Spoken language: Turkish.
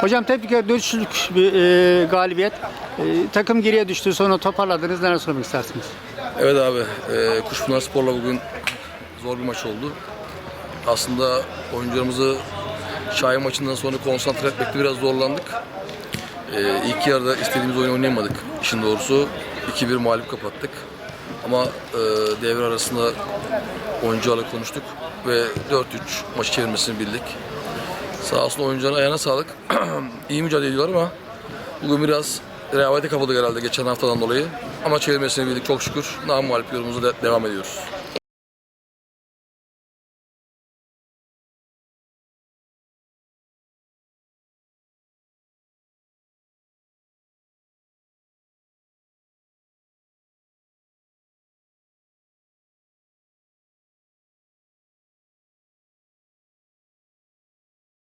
Hocam ederim. Dönüşlük bir e, galibiyet. E, takım geriye düştü sonra toparladınız. Neler söylemek istersiniz? Evet abi, e, Kuşpınar Spor'la bugün zor bir maç oldu. Aslında oyuncularımızı Şahin maçından sonra konsantre etmekte biraz zorlandık. E, ilk yarıda istediğimiz oyunu oynayamadık işin doğrusu. 2-1 mağlup kapattık. Ama e, devre arasında oyuncularla konuştuk ve 4-3 maçı çevirmesini bildik. Sağ olsun oyuncuların ayağına sağlık. İyi mücadele ediyorlar ama bugün biraz rehavete kapıldık herhalde geçen haftadan dolayı. Ama çevirmesini bildik çok şükür. Namalip yolumuza de- devam ediyoruz.